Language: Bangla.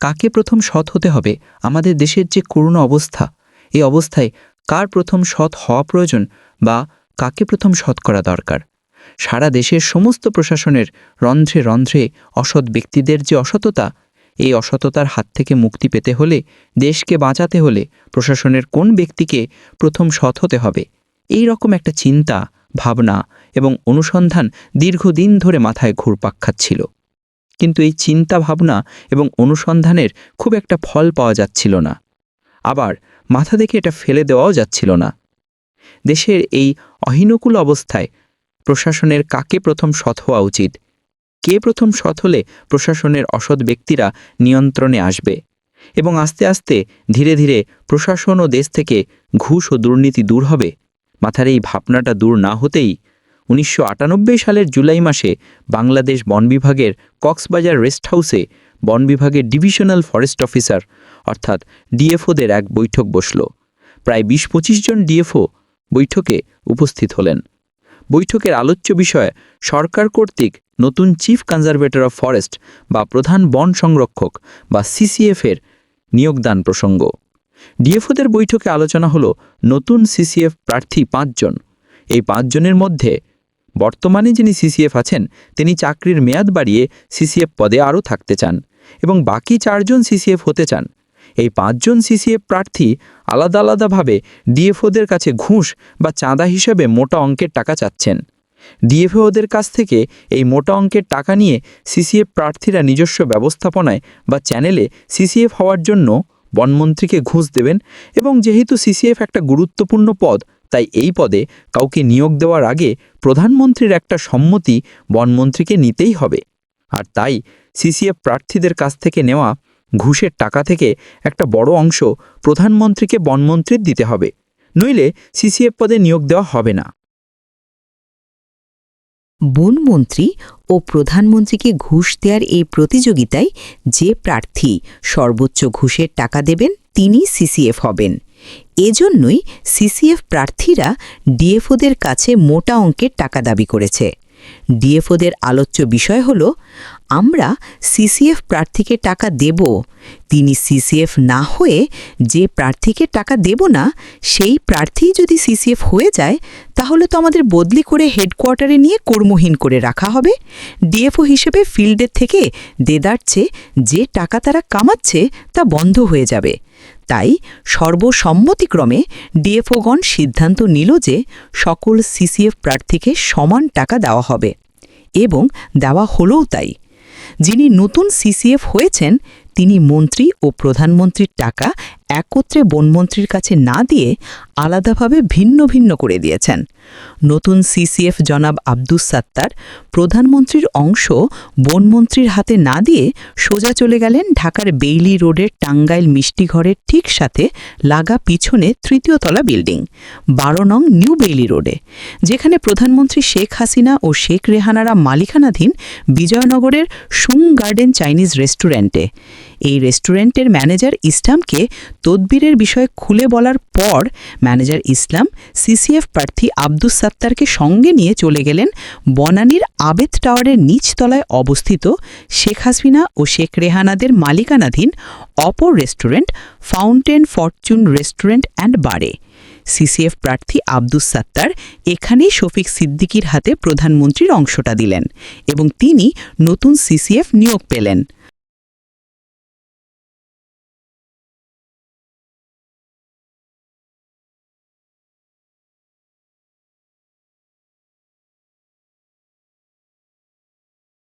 কাকে প্রথম সৎ হতে হবে? আমাদের দেশের যে করুণ অবস্থা, এই অবস্থায় কার প্রথম সৎ হওয়া প্রয়োজন বা কাকে প্রথম সৎ করা দরকার? সারা দেশের সমস্ত প্রশাসনের রন্ধ্রে রন্ধ্রে অসৎ ব্যক্তিদের যে অসততা, এই অসততার হাত থেকে মুক্তি পেতে হলে, দেশকে বাঁচাতে হলে প্রশাসনের কোন ব্যক্তিকে প্রথম সৎ হতে হবে? এই রকম একটা চিন্তা, ভাবনা এবং অনুসন্ধান দীর্ঘদিন ধরে মাথায় ঘুরপাক খাচ্ছিল। কিন্তু এই চিন্তা ভাবনা এবং অনুসন্ধানের খুব একটা ফল পাওয়া যাচ্ছিল না। আবার মাথা থেকে এটা ফেলে দেওয়াও যাচ্ছিল না। দেশের এই অহিনকুল অবস্থায় প্রশাসনের কাকে প্রথম সৎ হওয়া উচিত? কে প্রথম সৎ হলে প্রশাসনের অসৎ ব্যক্তিরা নিয়ন্ত্রণে আসবে? এবং আস্তে আস্তে ধীরে ধীরে প্রশাসন ও দেশ থেকে ঘুষ ও দুর্নীতি দূর হবে? মাথার এই ভাবনাটা দূর না হতেই উনিশশো আটানব্বই সালের জুলাই মাসে বাংলাদেশ বন বিভাগের কক্সবাজার রেস্ট হাউসে বন বিভাগের ডিভিশনাল ফরেস্ট অফিসার, অর্থাৎ ডিএফওদের এক বৈঠক বসল। প্রায় বিশ পঁচিশ জন ডিএফও বৈঠকে উপস্থিত হলেন। বৈঠকের আলোচ্য বিষয় সরকার কর্তৃক নতুন চিফ কনজারভেটর অফ ফরেস্ট বা প্রধান বন সংরক্ষক বা সিসিএফের নিয়োগদান প্রসঙ্গ। ডিএফওদের বৈঠকে আলোচনা হলো নতুন সিসিএফ প্রার্থী পাঁচজন। এই পাঁচজনের মধ্যে বর্তমানে যিনি সিসিএফ আছেন, তিনি চাকরির মেয়াদ বাড়িয়ে সিসিএফ পদে আরও থাকতে চান এবং বাকি চারজন সিসিএফ হতে চান। এই পাঁচজন সিসিএফ প্রার্থী আলাদা আলাদাভাবে ডিএফওদের কাছে ঘুষ বা চাঁদা হিসেবে মোটা অঙ্কের টাকা চাচ্ছেন। ডিএফওদের কাছ থেকে এই মোটা অঙ্কের টাকা নিয়ে সিসিএফ প্রার্থীরা নিজস্ব ব্যবস্থাপনায় বা চ্যানেলে সিসিএফ হওয়ার জন্য বনমন্ত্রীকে ঘুষ দেবেন এবং যেহেতু সিসিএফ একটা গুরুত্বপূর্ণ পদ তাই এই পদে কাউকে নিয়োগ দেওয়ার আগে প্রধানমন্ত্রীর একটা সম্মতি বনমন্ত্রীকে নিতেই হবে। আর তাই সিসিএফ প্রার্থীদের কাছ থেকে নেওয়া ঘুষের টাকা থেকে একটা বড় অংশ প্রধানমন্ত্রীকে বনমন্ত্রীর দিতে হবে। নইলে সিসিএফ পদে নিয়োগ দেওয়া হবে না। বনমন্ত্রী ও প্রধানমন্ত্রীকে ঘুষ দেওয়ার এই প্রতিযোগিতায় যে প্রার্থী সর্বোচ্চ ঘুষের টাকা দেবেন তিনি সিসিএফ হবেন। এজন্যই সিসিএফ প্রার্থীরা ডিএফওদের কাছে মোটা অঙ্কের টাকা দাবি করেছে। ডিএফওদের আলোচ্য বিষয় হল, আমরা সিসিএফ প্রার্থীকে টাকা দেব, তিনি সিসিএফ না হয়ে যে প্রার্থীকে টাকা দেব না, সেই প্রার্থী যদি সিসিএফ হয়ে যায়, তাহলে তো আমাদের বদলি করে হেডকোয়ার্টারে নিয়ে কর্মহীন করে রাখা হবে। ডিএফও হিসেবে ফিল্ডের থেকে দেদারছে যে টাকা তারা কামাচ্ছে, তা বন্ধ হয়ে যাবে। তাই সর্বসম্মতিক্রমে ডিএফওগণ সিদ্ধান্ত নিল যে সকল সিসিএফ প্রার্থীকে সমান টাকা দেওয়া হবে এবং দেওয়া হলেও তাই। যিনি নতুন সিসিএফ হয়েছেন, তিনি মন্ত্রী ও প্রধানমন্ত্রীর টাকা একত্রে বনমন্ত্রীর কাছে না দিয়ে আলাদাভাবে ভিন্ন ভিন্ন করে দিয়েছেন। নতুন সিসিএফ জনাব আব্দুস সাত্তার প্রধানমন্ত্রীর অংশ বনমন্ত্রীর হাতে না দিয়ে সোজা চলে গেলেন ঢাকার বেইলি রোডের টাঙ্গাইল মিষ্টিঘরের ঠিক সাথে লাগা পিছনে তৃতীয় তলা বিল্ডিং, বারো নং নিউ বেইলি রোডে, যেখানে প্রধানমন্ত্রী শেখ হাসিনা ও শেখ রেহানারা মালিকানাধীন বিজয়নগরের সুং গার্ডেন চাইনিজ রেস্টুরেন্টে। এই রেস্টুরেন্টের ম্যানেজার ইসলামকে তদবিরের বিষয়ে খুলে বলার পর ম্যানেজার ইসলাম, সিসিএফ প্রার্থী আব্দুস সাত্তারকে সঙ্গে নিয়ে চলে গেলেন বনানীর আবেদ টাওয়ারের নিচতলায় অবস্থিত শেখ হাসিনা ও শেখ রেহানাদের মালিকানাধীন অপর restaurant fountain fortune restaurant and বারে। সিসিএফ প্রার্থী আব্দুস সাত্তার এখানেই শফিক সিদ্দিকির হাতে প্রধানমন্ত্রীর অংশটা দিলেন এবং তিনি নতুন সিসিএফ নিয়োগ পেলেন।